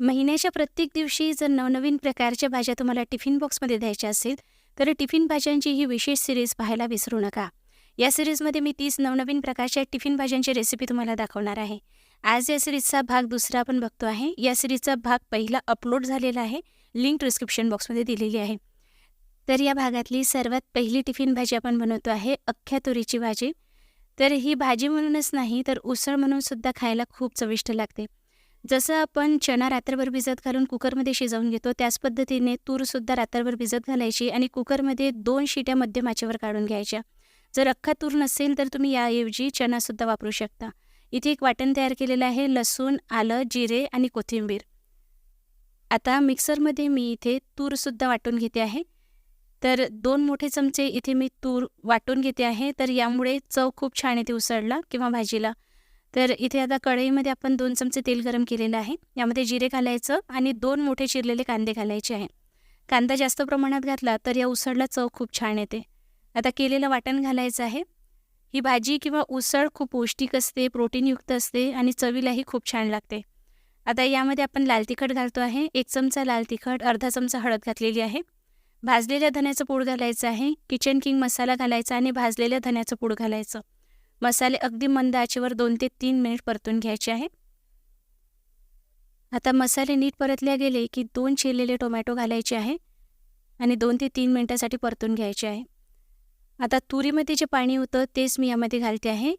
महिन्याच्या प्रत्येक दिवशी जर नवनवीन प्रकारच्या भाज्या तुम्हाला टिफिन बॉक्समध्ये द्यायच्या असेल तर टिफिन भाज्यांची ही विशेष सिरीज पाहायला विसरू नका. या सिरीजमध्ये मी तीस नवनवीन प्रकारच्या टिफिन भाज्यांची रेसिपी तुम्हाला दाखवणार आहे. आज या सिरीजचा भाग दुसरा आपण बघतो आहे. या सिरीजचा भाग पहिला अपलोड झालेला आहे. लिंक डिस्क्रिप्शन बॉक्समध्ये दिलेली आहे. तर या भागातली सर्वात पहिली टिफिन भाजी आपण बनवतो आहे अख्ख्या तुरीची भाजी. तर ही भाजी म्हणूनच नाही तर उसळ म्हणून सुद्धा खायला खूप चविष्ट लागते. जसं आपण चणा रात्रभर भिजत घालून कुकरमध्ये शिजवून घेतो त्याच पद्धतीने तूरसुद्धा रात्रभर भिजत घालायची आणि कुकरमध्ये दोन शिट्या मध्यम आचेवर काढून घ्यायच्या. जर अख्खा तूर नसेल तर तुम्ही याऐवजी चणासुद्धा वापरू शकता. इथे एक वाटण तयार केलेलं आहे लसूण आलं जिरे आणि कोथिंबीर. आता मिक्सरमध्ये मी इथे तूरसुद्धा वाटून घेते आहे. तर दोन मोठे चमचे इथे मी तूर वाटून घेते आहे. तर यामुळे चव खूप छान येते उसळला किंवा भाजीला. तर इथे आता कढईमध्ये आपण दोन चमचे तेल गरम केलेलं आहे. यामध्ये जिरे घालायचं आणि दोन मोठे चिरलेले कांदे घालायचे आहे. कांदा जास्त प्रमाणात घातला तर या उसळला चव खूप छान येते. आता केलेलं वाटण घालायचं आहे. ही भाजी किंवा उसळ खूप पौष्टिक असते प्रोटीनयुक्त असते आणि चवीलाही खूप छान लागते. आता यामध्ये आपण लाल तिखट घालतो आहे. एक चमचा लाल तिखट अर्धा चमचा हळद घातलेली आहे. भाजलेल्या धन्याचं पूड घालायचं आहे. किचन किंग मसाला घालायचा आणि भाजलेल्या धन्याचं पूड घालायचं. मसाले अगदी मंद आचेवर दोन ते तीन मिनिट परतून घ्यायचे आहे आता मसाले नीट परतल्या गेले की दोन चिरलेले टोमॅटो घालायचे आहे आणि दोन ते तीन मिनटासाठी परतून घ्यायचे आहे. आता तुरीमध्ये जे पाणी होतं तेच मी यामध्ये घालते आहे.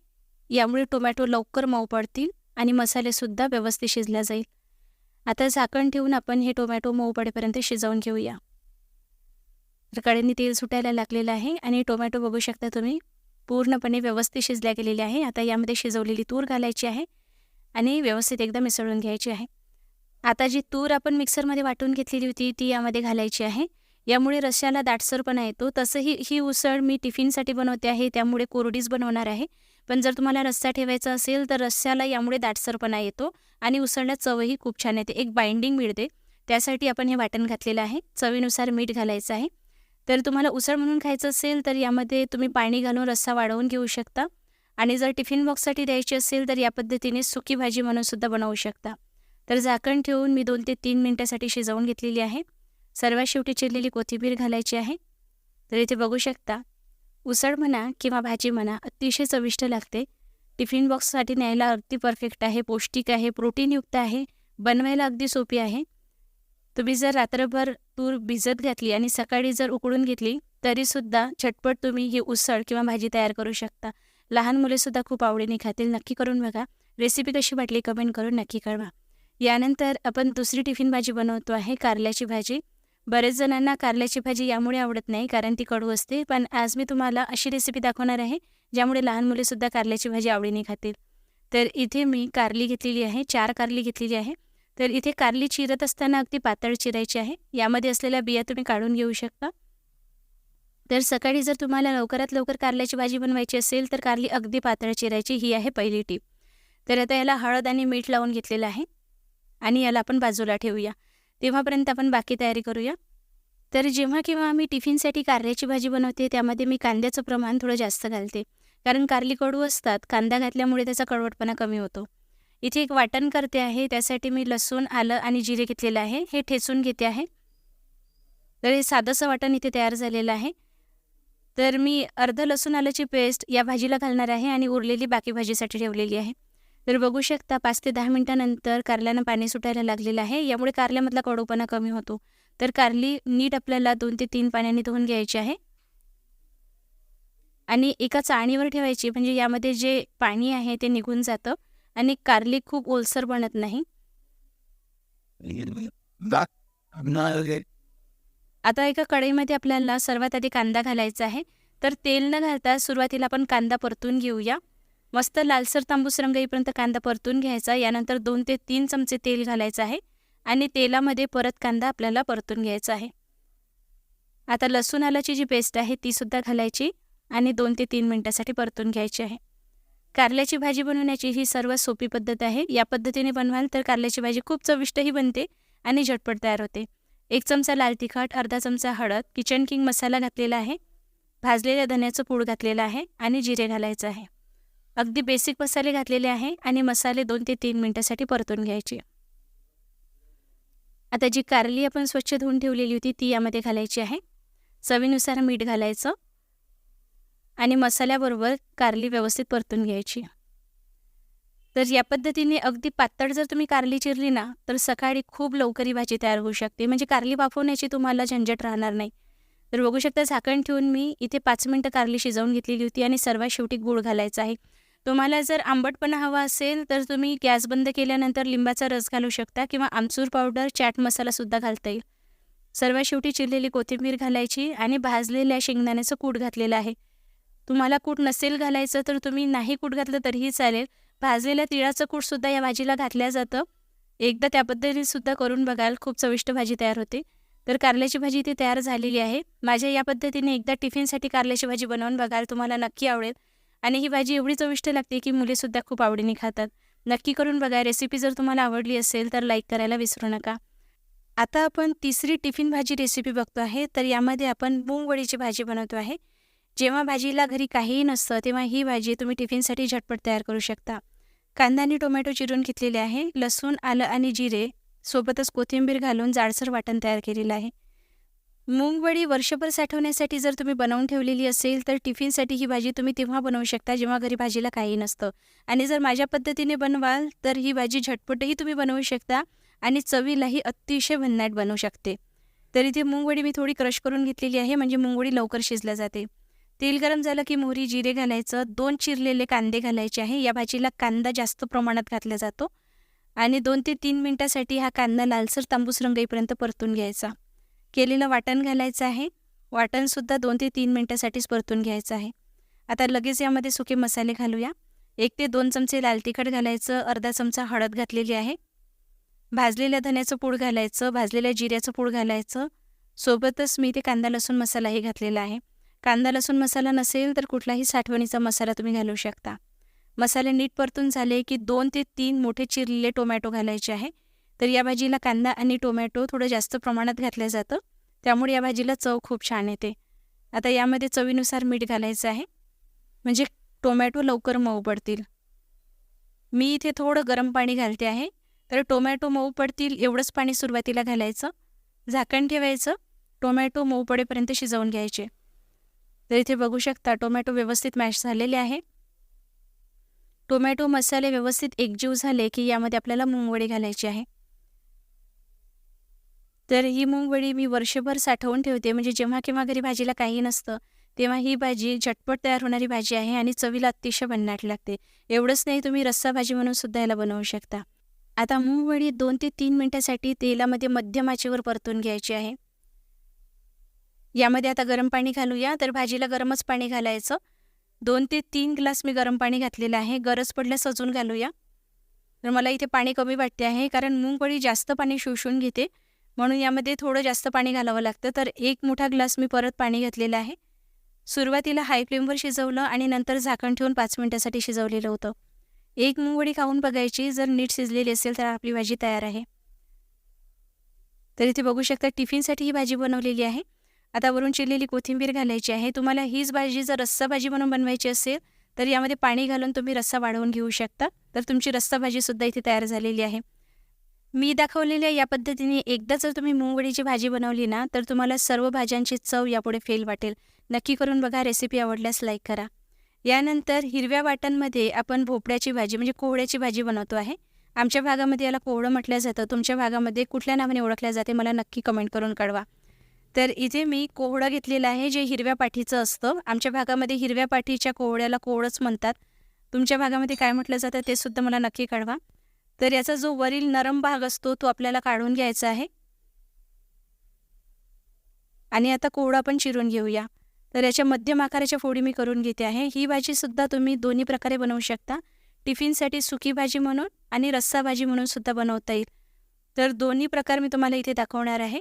यामुळे टोमॅटो लवकर मऊ पडतील आणि मसालेसुद्धा व्यवस्थित शिजल्या जाईल. आता झाकण ठेवून आपण हे टोमॅटो मऊ पडेपर्यंत शिजवून घेऊया. तर कडेने तेल सुटायला लागलेलं आहे आणि टोमॅटो बघू शकता तुम्ही. पूर्णपणे व्यवस्थित शिजल्या गेलेली आहे. आता यामध्ये शिजवलेली तूर घालायची आहे आणि व्यवस्थित एकदा मिसळून घ्यायची आहे. आता जी तूर आपण मिक्सरमध्ये वाटून घेतलेली होती ती यामध्ये घालायची आहे. यामुळे रश्याला दाटसरपणा येतो तसंही ही उसळ मी टिफिनसाठी बनवते आहे त्यामुळे कोरडीच बनवणार आहे. पण जर तुम्हाला रस्सा ठेवायचा असेल तर रस्स्याला यामुळे दाटसरपणा येतो आणि उसळला चवही खूप छान येते. एक बाइंडिंग मिळते. त्यासाठी आपण हे वाटण घातलेलं आहे. चवीनुसार मीठ घालायचं आहे. तर तुम्हाला उसळ म्हणून खायचं असेल तर यामध्ये तुम्ही पाणी घालून रस्सा वाढवून घेऊ शकता. आणि जर टिफिन बॉक्ससाठी द्यायची असेल तर या पद्धतीने सुकी भाजी म्हणून सुद्धा बनवू शकता. तर झाकण ठेवून मी दोन ते तीन मिनटासाठी शिजवून घेतलेली आहे. सर्वात शेवटी चिरलेली कोथिंबीर घालायची आहे. तर इथे बघू शकता उसळ म्हणा किंवा भाजी म्हणा अतिशय चविष्ट लागते. टिफिन बॉक्ससाठी न्यायला अगदी परफेक्ट आहे पौष्टिक आहे प्रोटीनयुक्त आहे बनवायला अगदी सोपी आहे. तुम्ही जर रात्रभर तूर भिजत घातली आणि सकाळी जर उकडून घेतली तरीसुद्धा झटपट तुम्ही ही उसळ किंवा भाजी तयार करू शकता. लहान मुलेसुद्धा खूप आवडीने खातील. नक्की करून बघा. रेसिपी कशी वाटली कमेंट करून नक्की कळवा. यानंतर आपण दुसरी टिफिन भाजी बनवतो आहे कारल्याची भाजी. बरेच जणांना कारल्याची भाजी यामुळे आवडत नाही कारण ती कडू असते. पण आज मी तुम्हाला अशी रेसिपी दाखवणार आहे ज्यामुळे लहान मुलेसुद्धा कारल्याची भाजी आवडीने खातील. तर इथे मी कारली घेतलेली आहे चार कारली घेतलेली आहे. तर इथे कारली चिरत असताना अगदी पातळ चिरायची आहे. यामध्ये असलेल्या बिया तुम्ही काढून घेऊ शकता. तर सकाळी जर तुम्हाला लवकरात लवकर कारल्याची भाजी बनवायची असेल तर कारली अगदी पातळ चिरायची ही आहे पहिली टीप. तर आता याला हळद आणि मीठ लावून घेतलेलं आहे. आणि याला आपण बाजूला ठेवूया. तेव्हापर्यंत आपण बाकी तयारी करूया. तर जेव्हा केव्हा आम्ही टिफिनसाठी कारल्याची भाजी बनवते त्यामध्ये मी कांद्याचं प्रमाण थोडं जास्त घालते. कारण कारली कडू असतात कांदा घातल्यामुळे त्याचा कडवटपणा कमी होतो. इथे एक वाटण करते आहे त्यासाठी मी लसूण आलं आणि जिरे घेतलेलं आहे हे ठेचून घेते आहे. तर हे साधंसं वाटण इथे तयार झालेलं आहे. तर मी अर्ध लसूण आल्याची पेस्ट या भाजीला घालणार आहे आणि उरलेली बाकी भाजीसाठी ठेवलेली आहे. तर बघू शकता पाच ते दहा मिनटानंतर कारल्यानं पाणी सुटायला लागलेलं आहे. यामुळे कारल्यामधला कडूपणा कमी होतो. तर कारली नीट आपल्याला दोन ते तीन पाण्याने धुवून घ्यायची आहे. आणि एका चाळणीवर ठेवायची म्हणजे यामध्ये जे पाणी आहे ते निघून जातं. आणि कारली खूप ओलसर बनत नाही? आता एका कढईमध्ये आपल्याला सर्वात आधी कांदा घालायचा आहे. तर तेल न घालता सुरुवातीला आपण कांदा परतून घेऊया. मस्त लालसर तांबूस रंग येईपर्यंत कांदा परतून घ्यायचा. यानंतर दोन ते तीन चमचे तेल घालायचं आहे. आणि तेलामध्ये परत कांदा आपल्याला परतून घ्यायचा आहे. आता लसूण आलाची जी पेस्ट आहे तीसुद्धा घालायची. आणि दोन ते तीन मिनटासाठी परतून घ्यायची आहे. कारल्याची भाजी बनवण्याची ही सर्वात सोपी पद्धत आहे. या पद्धतीने बनवाल तर कारल्याची भाजी खूप चविष्टही बनते आणि झटपट तयार होते. एक चमचा लाल तिखट अर्धा चमचा हळद किचन किंग मसाला घातलेला आहे. भाजलेल्या धन्याचं पूड घातलेलं आहे आणि जिरे घालायचं आहे. अगदी बेसिक मसाले घातलेले आहे आणि मसाले दोन ते तीन मिनटासाठी परतून घ्यायचे. आता जी कारली आपण स्वच्छ धुवून ठेवलेली होती ती यामध्ये घालायची आहे. चवीनुसार मीठ घालायचं. आणि मसाल्याबरोबर कारली व्यवस्थित परतून घ्यायची. तर या पद्धतीने अगदी पातळ जर तुम्ही कारली चिरली ना तर सकाळी खूप लवकर ही भाजी तयार होऊ शकते. म्हणजे कारली वाफवण्याची तुम्हाला झंझट राहणार नाही. तर बघू शकता झाकण ठेवून मी इथे पाच मिनटं कारली शिजवून घेतलेली होती आणि सर्वात शेवटी गूळ घालायचा आहे. तुम्हाला जर आंबटपणा हवा असेल तर तुम्ही गॅस बंद केल्यानंतर लिंबाचा रस घालू शकता किंवा आमचूर पावडर चाट मसालासुद्धा घालता येईल. सर्वात शेवटी चिरलेली कोथिंबीर घालायची आणि भाजलेल्या शेंगदाण्याचं कूट घातलेलं आहे. तुम्हाला कूट नसेल घालायचं तर तुम्ही नाही कूट घातलं तरीही चालेल. भाजलेल्या तिळाचं कूटसुद्धा या भाजीला घातल्या जातं. एकदा त्या पद्धतीनेसुद्धा करून बघाल. खूप चविष्ट भाजी तयार होते. तर कारल्याची भाजी इथे तयार झालेली आहे. माझ्या या पद्धतीने एकदा टिफिनसाठी कारल्याची भाजी बनवून बघाल. तुम्हाला नक्की आवडेल. आणि ही भाजी एवढी चविष्ट लागते की मुलेसुद्धा खूप आवडीने खातात. नक्की करून बघा. रेसिपी जर तुम्हाला आवडली असेल तर लाईक करायला विसरू नका. आता आपण तिसरी टिफिन भाजी रेसिपी बघतो आहे. तर यामध्ये आपण मूंगवडीची भाजी बनवतो आहे. जेव्हा भाजीला घरी काहीही नसतं तेव्हा ही भाजी तुम्ही टिफिनसाठी झटपट तयार करू शकता. कांदा आणि टोमॅटो चिरून घेतलेले आहे लसूण आलं आणि जिरे सोबतच कोथिंबीर घालून जाडसर वाटण तयार केलेलं आहे. मूगवडी वर्षभर साठवण्यासाठी जर तुम्ही बनवून ठेवलेली असेल तर टिफिनसाठी ही भाजी तुम्ही तेव्हा बनवू शकता जेव्हा घरी भाजीला काही नसतं. आणि जर माझ्या पद्धतीने बनवाल तर ही भाजी झटपटही तुम्ही बनवू शकता आणि चवीलाही अतिशय भन्नाट बनवू शकते. तर इथे मूगवडी मी थोडी क्रश करून घेतलेली आहे म्हणजे मूगवडी लवकर शिजल्या जाते. तेल गरम झालं की मोहरी जिरे घालायचं. दोन चिरलेले कांदे घालायचे आहे. या भाजीला कांदा जास्त प्रमाणात घातला जातो. आणि दोन ते तीन मिनटासाठी हा कांदा लालसर तांबूस रंग येईपर्यंत परतून घ्यायचा. केलेलं वाटण घालायचं आहे. वाटणसुद्धा दोन ते तीन मिनटासाठीच परतून घ्यायचं आहे. आता लगेच यामध्ये सुके मसाले घालूया. एक ते दोन चमचे लाल तिखट घालायचं. अर्धा चमचा हळद घातलेली आहे. भाजलेल्या धन्याचं पूड घालायचं. भाजलेल्या जिऱ्याचं पूड घालायचं. सोबतच मी ते कांदा लसूण मसालाही घातलेला आहे. कांदा लसूण मसाला नसेल तर कुठलाही साठवणीचा मसाला तुम्ही घालू शकता. मसाले नीट परतून झाले की दोन ते तीन मोठे चिरलेले टोमॅटो घालायचे आहे. तर या भाजीला कांदा आणि टोमॅटो थोडं जास्त प्रमाणात घातलं जातं. त्यामुळे या भाजीला चव खूप छान येते. आता यामध्ये चवीनुसार मीठ घालायचं आहे. म्हणजे टोमॅटो लवकर मऊ पडतील. मी इथे थोडं गरम पाणी घालते आहे. तर टोमॅटो मऊ पडतील एवढंच पाणी सुरुवातीला घालायचं. झाकण ठेवायचं. टोमॅटो मऊ पडेपर्यंत शिजवून घ्यायचे. तर इथे बघू शकता टोमॅटो व्यवस्थित मॅश झालेले आहे. टोमॅटो मसाले व्यवस्थित एकजीव झाले की यामध्ये आपल्याला मुंगवडी घालायची आहे. तर ही मुंगवडी मी वर्षभर साठवून ठेवते म्हणजे जेव्हा केव्हा घरी भाजीला काही नसतं तेव्हा ही भाजी झटपट तयार होणारी भाजी आहे आणि चवीला अतिशय भन्नाट लागते. एवढंच नाही तुम्ही रस्सा भाजी म्हणून सुद्धा याला बनवू शकता. आता मुंगवडी दोन ते तीन मिनटासाठी तेलामध्ये मध्यम आचेवर परतून घ्यायची आहे. यामध्ये आता गरम पाणी घालूया. तर भाजीला गरमच पाणी घालायचं. दोन ते तीन ग्लास मी गरम पाणी घातलेलं आहे. गरज पडल्यास अजून घालूया. तर मला इथे पाणी कमी वाटते आहे कारण मुंगवडी जास्त पाणी शोषून घेते. म्हणून यामध्ये थोडं जास्त पाणी घालावं लागतं. तर एक मोठा ग्लास मी परत पाणी घातलेलं आहे. सुरुवातीला हाय फ्लेमवर शिजवलं आणि नंतर झाकण ठेवून पाच मिनटासाठी शिजवलेलं होतं. एक मुंगवडी खाऊन बघायची. जर नीट शिजलेली असेल तर आपली भाजी तयार आहे. तर इथे बघू शकता टिफिनसाठी ही भाजी बनवलेली आहे. आता वरून चिरलेली कोथिंबीर घालायची आहे. तुम्हाला हीच भाजी जर रस्सा भाजी म्हणून बनवायची असेल तर यामध्ये पाणी घालून तुम्ही रस्सा वाढवून घेऊ शकता. तर तुमची रस्सा भाजीसुद्धा इथे तयार झालेली आहे. मी दाखवलेल्या या पद्धतीने एकदा जर तुम्ही मुंगवडीची भाजी बनवली ना तर तुम्हाला सर्व भाज्यांची चव यापुढे फेल वाटेल. नक्की करून बघा रेसिपी आवडल्यास लाईक करा. यानंतर हिरव्या वाटांमध्ये आपण भोपळ्याची भाजी म्हणजे कोहळ्याची भाजी बनवतो आहे. आमच्या भागामध्ये याला कोहळं म्हटलं जातं. तुमच्या भागामध्ये कुठल्या नावाने ओळखल्या जाते मला नक्की कमेंट करून कळवा. तर इथे मी कोहळं घेतलेलं आहे जे हिरव्या पाठीचं असतं. आमच्या भागामध्ये हिरव्या पाठीच्या कोहळ्याला कोहळंच म्हणतात. तुमच्या भागामध्ये काय म्हटलं जातं ते सुद्धा मला नक्की कळवा. तर याचा जो वरील नरम भाग असतो तो आपल्याला काढून घ्यायचा आहे. आणि आता कोहळा पण चिरून घेऊया. तर याच्या मध्यम आकाराच्या फोडी मी करून घेते आहे. ही भाजीसुद्धा तुम्ही दोन्ही प्रकारे बनवू शकता. टिफिनसाठी सुकी भाजी म्हणून आणि रस्सा भाजी म्हणून सुद्धा बनवता येईल. तर दोन्ही प्रकार मी तुम्हाला इथे दाखवणार आहे.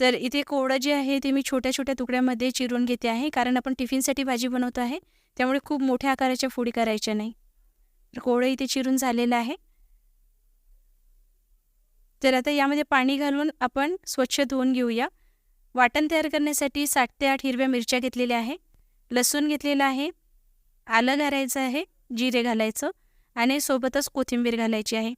तर इथे कोवडं जे आहे ते मी छोट्या छोट्या तुकड्यामध्ये चिरून घेते आहे. कारण आपण टिफिनसाठी भाजी बनवतो आहे. त्यामुळे खूप मोठ्या आकाराच्या फोडी करायच्या नाही. तर कोवळं इथे चिरून झालेलं आहे. तर आता यामध्ये पाणी घालून आपण स्वच्छ धुवून घेऊया. वाटण तयार करण्यासाठी साठ ते आठ हिरव्या मिरच्या घेतलेल्या आहे. लसूण घेतलेला आहे. आलं घालायचं आहे. जिरे घालायचं. आणि सोबतच कोथिंबीर घालायची आहे.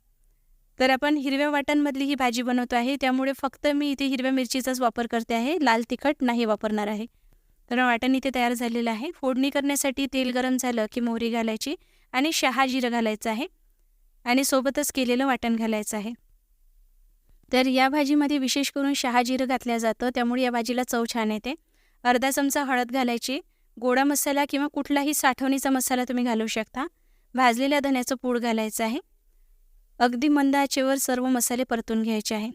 तर आपण हिरव्या वाटांमधली ही भाजी बनवतो आहे. त्यामुळे फक्त मी इथे हिरव्या मिरचीचाच वापर करते आहे. लाल तिखट नाही वापरणार आहे. तर वाटण इथे तयार झालेलं आहे. फोडणी करण्यासाठी तेल गरम झालं की मोहरी घालायची आणि शहा जिरं घालायचं आहे आणि सोबतच केलेलं वाटण घालायचं आहे. तर या भाजीमध्ये विशेष करून शहा जिरं घातल्या जातं. त्यामुळे या भाजीला चव छान येते. अर्धा चमचा हळद घालायची. गोडा मसाला किंवा कुठलाही साठवणीचा मसाला तुम्ही घालू शकता. भाजलेल्या धण्याचं पूड घालायचं आहे. अगदी मंद आचेवर सर्व मसाले परतून घ्यायचे आहे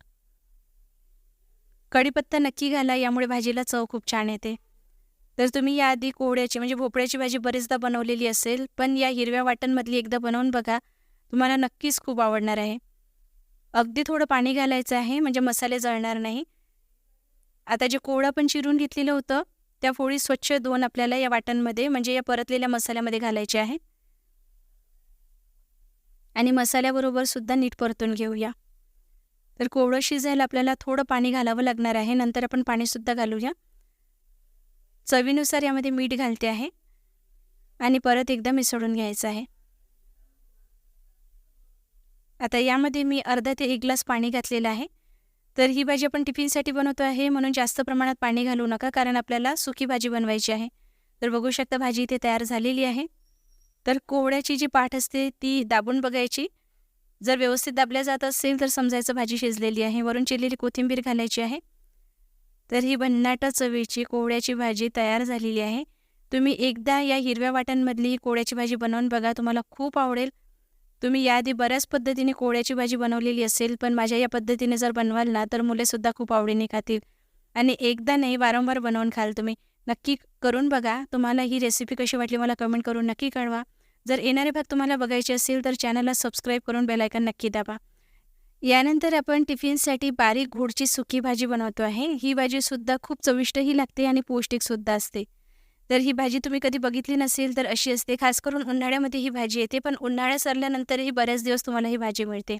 कढीपत्ता नक्की घाला यामुळे भाजीला चव खूप छान येते. तर तुम्ही याआधी कोवड्याची म्हणजे भोपळ्याची भाजी बरेचदा बनवलेली असेल पण या हिरव्या वाटणमधली एकदा बनवून बघा तुम्हाला नक्कीच खूप आवडणार आहे. अगदी थोडं पाणी घालायचं आहे म्हणजे मसाले जळणार नाही. आता जे कोवळं पण चिरून घेतलेलं होतं त्या फोळी स्वच्छ धुवून आपल्याला या वाटणमध्ये म्हणजे या परतलेल्या मसाल्यामध्ये घालायचे आहे. आणि मसाल्याबरोबर सुद्धा नीट परतून घेऊया. तर कोवळं शिजायला आपल्याला थोडं पाणी घालावं लागणार आहे. नंतर आपण पाणीसुद्धा घालूया. चवीनुसार यामध्ये मीठ घालते आहे. आणि परत एकदा मिसळून घ्यायचं आहे. आता यामध्ये मी अर्धा ते एक ग्लास पाणी घातलेलं आहे. तर ही भाजी आपण टिफिनसाठी बनवतो आहे. म्हणून जास्त प्रमाणात पाणी घालू नका कारण आपल्याला सुकी भाजी बनवायची आहे. तर बघू शकता भाजी इथे तयार झालेली आहे. तर कोवड्याची जी पाठ असते ती दाबून बघायची. जर व्यवस्थित दाबल्या जात असेल तर समजायचं भाजी शिजलेली आहे वरून चिरलेली कोथिंबीर घालायची आहे. तर ही भन्नाट चवीची कोवड्याची भाजी तयार झालेली आहे. तुम्ही एकदा या हिरव्या वाट्यांमधली ही कोवड्याची भाजी बनवून बघा तुम्हाला खूप आवडेल. तुम्ही याआधी बऱ्याच पद्धतीने कोवड्याची भाजी बनवलेली असेल पण माझ्या या पद्धतीने जर बनवाल ना तर मुलेसुद्धा खूप आवडीने खातील. आणि एकदा नाही वारंवार बनवून खाल तुम्ही. नक्की करून बघा. तुम्हाला ही रेसिपी कशी वाटली मला कमेंट करून नक्की कळवा. जर येणारे भाग तुम्हाला बघायचे असेल तर चॅनलला सबस्क्राईब करून बेलायकन नक्की दाबा. यानंतर आपण टिफिनसाठी बारीक घोडची सुकी भाजी बनवतो आहे. ही भाजीसुद्धा खूप चविष्टही लागते आणि पौष्टिकसुद्धा असते. तर ही भाजी तुम्ही कधी बघितली नसेल तर अशी असते. खास करून उन्हाळ्यामध्ये ही भाजी येते पण उन्हाळ्या सरल्यानंतरही बऱ्याच दिवस तुम्हाला ही भाजी मिळते.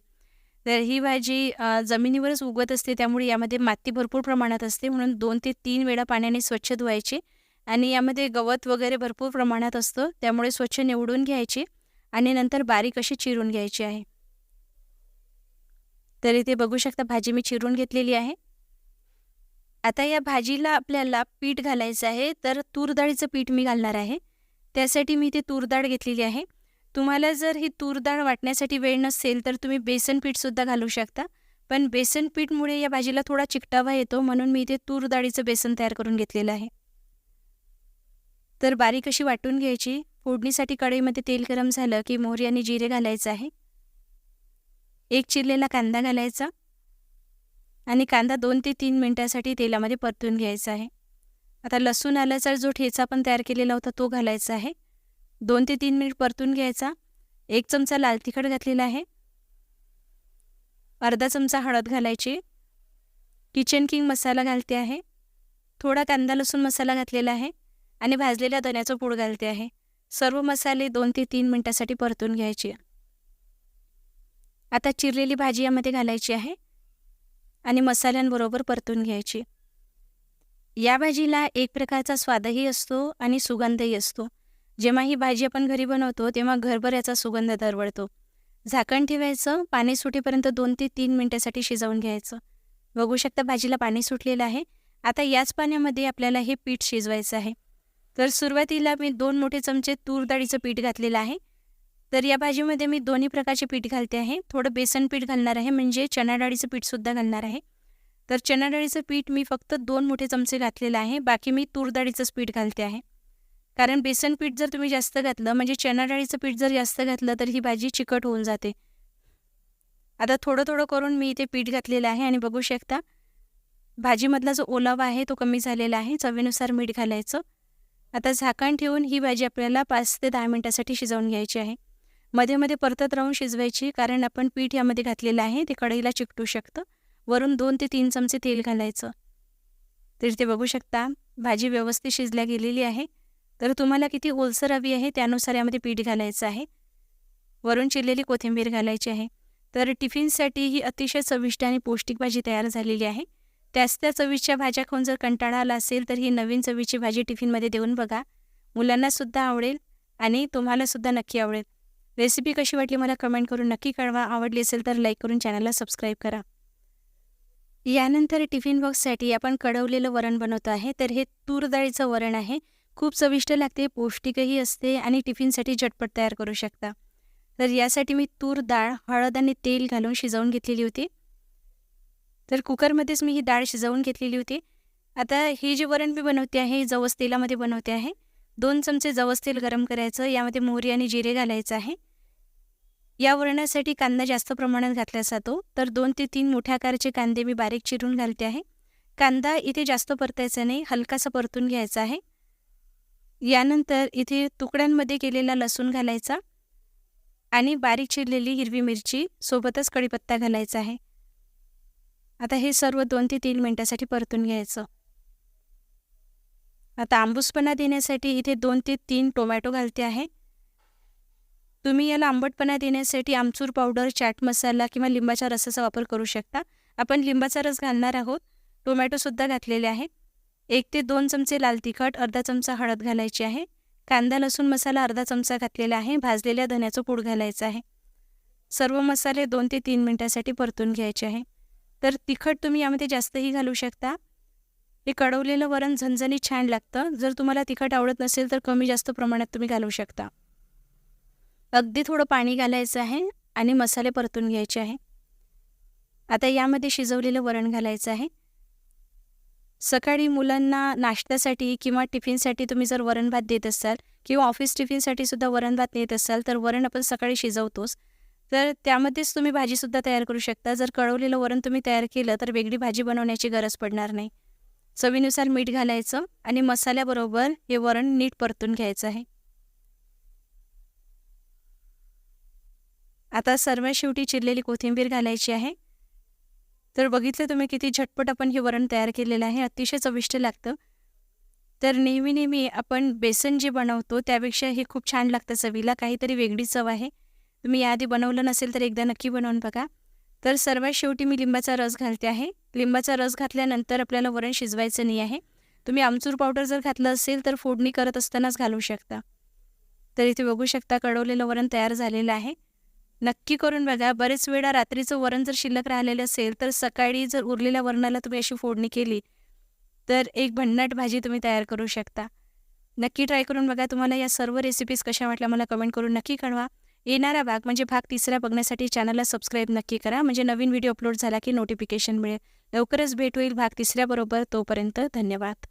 तर ही भाजी जमिनीवरच उगवत असते त्यामुळे यामध्ये माती भरपूर प्रमाणात असते. म्हणून दोन ते तीन वेळा पाण्याने स्वच्छ धुवायची. आणि यामध्ये गवत वगैरे भरपूर प्रमाणात असतं. त्यामुळे स्वच्छ निवडून घ्यायची आणि नंतर बारीक अशी चिरून घ्यायची आहे. तर इथे बघू शकता भाजी मी चिरून घेतलेली आहे. आता या भाजीला आपल्याला पीठ घालायचं आहे. तर तूर डाळीचं पीठ मी घालणार आहे. त्यासाठी मी इथे तूर डाळ घेतलेली आहे. तुम्हाला जर ही तूर डाळ वाटण्यासाठी वेळ नसेल तर तुम्ही बेसन पीठसुद्धा घालू शकता. पण बेसन पीठमुळे या भाजीला थोडा चिकटावा येतो. म्हणून मी इथे तूर डाळीचं बेसन तयार करून घेतलेलं आहे. तर बारीक अशी वाटून घ्यायची? फोडणीसाठी कढईमध्ये तेल गरम झालं की मोहरी आणि जिरे घालायचं आहे. एक चिरलेला कांदा घालायचा आणि कांदा दोन ते तीन मिनटासाठी तेलामध्ये परतून घ्यायचा आहे. आता लसूण आल्याचा जो ठेचा आपण तयार केलेला होता तो घालायचा आहे. दोन ते तीन मिनिट परतून घ्यायचा. एक चमचा लाल तिखट घातलेला आहे. अर्धा चमचा हळद घालायची. किचन किंग मसाला घालते आहे. थोडा कांदा लसूण मसाला घातलेला आहे. आणि भाजलेल्या धण्याचं पूड घालते आहे. सर्व मसाले दोन ते तीन मिनटासाठी परतून घ्यायचे. आता चिरलेली भाजी यामध्ये घालायची आहे. आणि मसाल्यांबरोबर परतून घ्यायची. या भाजीला एक प्रकारचा स्वादही असतो आणि सुगंधही असतो. जेव्हा ही भाजी आपण घरी बनवतो तेव्हा घरभर याचा सुगंध दरवळतो. झाकण ठेवायचं पाणी सुटेपर्यंत दोन ते तीन मिनटासाठी शिजवून घ्यायचं. बघू शकता भाजीला पाणी सुटलेलं आहे. आता याच पाण्यामध्ये आपल्याला हे पीठ शिजवायचं आहे. तर सुरुवातीला मी दोन मोठे चमचे तूर डाळीचं पीठ घातलेलं आहे. तर या भाजीमध्ये मी दोन्ही प्रकारचे पीठ घालते आहे. थोडं बेसन पीठ घालणार आहे म्हणजे चणा डाळीचं पीठसुद्धा घालणार आहे. तर चणा डाळीचं पीठ मी फक्त दोन मोठे चमचे घातलेलं आहे बाकी मी तूर डाळीचंच पीठ घालते आहे. कारण बेसन पीठ जर तुम्ही जास्त घातलं म्हणजे चणा डाळीचं पीठ जर जास्त घातलं तर ही भाजी चिकट होऊन जाते. आता थोडं थोडं करून मी इथे पीठ घातलेलं आहे आणि बघू शकता भाजीमधला जो ओलावा आहे तो कमी झालेला आहे. चवीनुसार मीठ घालायचं. आता झाकण ठेवून ही भाजी आपल्याला पाच ते दहा मिनटासाठी शिजवून घ्यायची आहे. मध्ये मध्ये परतत राहून शिजवायची कारण आपण पीठ यामध्ये घातलेलं आहे ते कढईला चिकटू शकतं. वरून दोन ते तीन चमचे तेल घालायचं. तर ते बघू शकता भाजी व्यवस्थित शिजल्या गेलेली आहे. तर तुम्हाला किती ओलसर हवी आहे त्यानुसार यामध्ये पीठ घालायचं आहे. वरून चिरलेली कोथिंबीर घालायची आहे. तर टिफिनसाठी ही अतिशय चविष्ट आणि पौष्टिक भाजी तयार झालेली आहे. त्याच त्या चवीच्या भाज्या खाऊन जर कंटाळा आला असेल तर ही नवीन चवीची भाजी टिफिनमध्ये देऊन बघा. मुलांनासुद्धा आवडेल आणि तुम्हालासुद्धा नक्की आवडेल. रेसिपी कशी वाटली मला कमेंट करून नक्की कळवा. आवडली असेल तर लाईक करून चॅनलला सबस्क्राईब करा. यानंतर टिफिन बॉक्ससाठी आपण कडवलेलं वरण बनवतो आहे. तर हे तूर डाळीचं वरण आहे. खूप चविष्ट लागते पौष्टिकही असते आणि टिफिनसाठी झटपट तयार करू शकता. तर यासाठी मी तूर डाळ हळद आणि तेल घालून शिजवून घेतलेली होती. तर कुकरमध्येच मी ही डाळ शिजवून घेतलेली होती. आता ही जी वरण मी बनवते आहे ही जवस तेलामध्ये बनवते आहे. दोन चमचे जवस तेल गरम करायचं यामध्ये मोहरी आणि जिरे घालायचं आहे. या वरणासाठी कांदा जास्त प्रमाणात घातला जातो तर दोन ते तीन मोठ्या आकाराचे कांदे मी बारीक चिरून घालते आहे. कांदा इथे जास्त परतायचा नाही हलकासा परतून घ्यायचा आहे. यानंतर इथे तुकड्यांमध्ये केलेला लसूण घालायचा आणि बारीक चिरलेली हिरवी मिरची सोबतच कढीपत्ता घालायचा आहे. आता हे सर्व दोन ते तीन मिनटासाठी परतून घ्यायचं. आता आंबूसपणा देण्यासाठी इथे दोन ते तीन टोमॅटो घालते आहे. तुम्ही याला आंबटपणा देण्यासाठी आमचूर पावडर चाट मसाला किंवा लिंबाच्या रसाचा वापर करू शकता. आपण लिंबाचा रस घालणार आहोत. टोमॅटोसुद्धा घातलेले आहे. एक ते दोन चमचे लाल तिखट अर्धा चमचा हळद घालायची आहे. कांदा लसूण मसाला अर्धा चमचा घातलेला आहे. भाजलेल्या धन्याचं पूड घालायचं आहे. सर्व मसाले दोन ते तीन मिनटासाठी परतून घ्यायचे आहे. तर तिखट तुम्ही यामध्ये जास्तही घालू शकता. हे कडवलेलं वरण झणझणीत छान लागतं. जर तुम्हाला तिखट आवडत नसेल तर कमी जास्त प्रमाणात तुम्ही घालू शकता. अगदी थोडं पाणी घालायचं आहे आणि मसाले परतून घ्यायचे आहे. आता यामध्ये शिजवलेलं वरण घालायचं आहे. सकाळी मुलांना नाश्त्यासाठी किंवा टिफिनसाठी तुम्ही जर वरण भात देत असाल किंवा ऑफिस टिफिनसाठी सुद्धा वरण भात देत असाल तर वरण आपण सकाळी शिजवतोच. तर त्यामध्येच तुम्ही भाजीसुद्धा तयार करू शकता. जर कळवलेलं वरण तुम्ही तयार केलं तर वेगळी भाजी बनवण्याची गरज पडणार नाही. चवीनुसार मीठ घालायचं आणि मसाल्याबरोबर हे वरण नीट परतून घ्यायचं आहे. आता सर्वात शेवटी चिरलेली कोथिंबीर घालायची आहे. तर बघितलं तुम्ही किती झटपट आपण हे वरण तयार केलेलं आहे. अतिशय चविष्ट लागतं. तर नेहमी नेहमी आपण बेसन जे बनवतो त्यापेक्षा हे खूप छान लागतं चवीला. काहीतरी वेगळी चव आहे. तुम्ही याआधी बनवलं नसेल तर एकदा नक्की बनवून बघा. तर सर्वात शेवटी मी लिंबाचा रस घालते आहे. लिंबाचा रस घातल्यानंतर आपल्याला वरण शिजवायचं नाही आहे. तुम्ही आमचूर पावडर जर घातलं असेल तर फोडणी करत असतानाच घालू शकता. तर इथे बघू शकता कडवलेलं वरण तयार झालेलं आहे. नक्की करून बघा. बरेच वेळा रात्रीचं वरण जर शिल्लक राहिलेलं असेल तर सकाळी जर उरलेल्या वरणाला तुम्ही अशी फोडणी केली तर एक भन्नाट भाजी तुम्ही तयार करू शकता. नक्की ट्राय करून बघा. तुम्हाला या सर्व रेसिपीज कशा वाटल्या मला कमेंट करून नक्की कळवा. येणारा भाग म्हणजे भाग तिसरा बघण्यासाठी चॅनलला सबस्क्राईब नक्की करा. म्हणजे नवीन व्हिडिओ अपलोड झाला की नोटिफिकेशन मिळेल. लवकरच भेट होईल भाग तिसऱ्याबरोबर. तोपर्यंत धन्यवाद.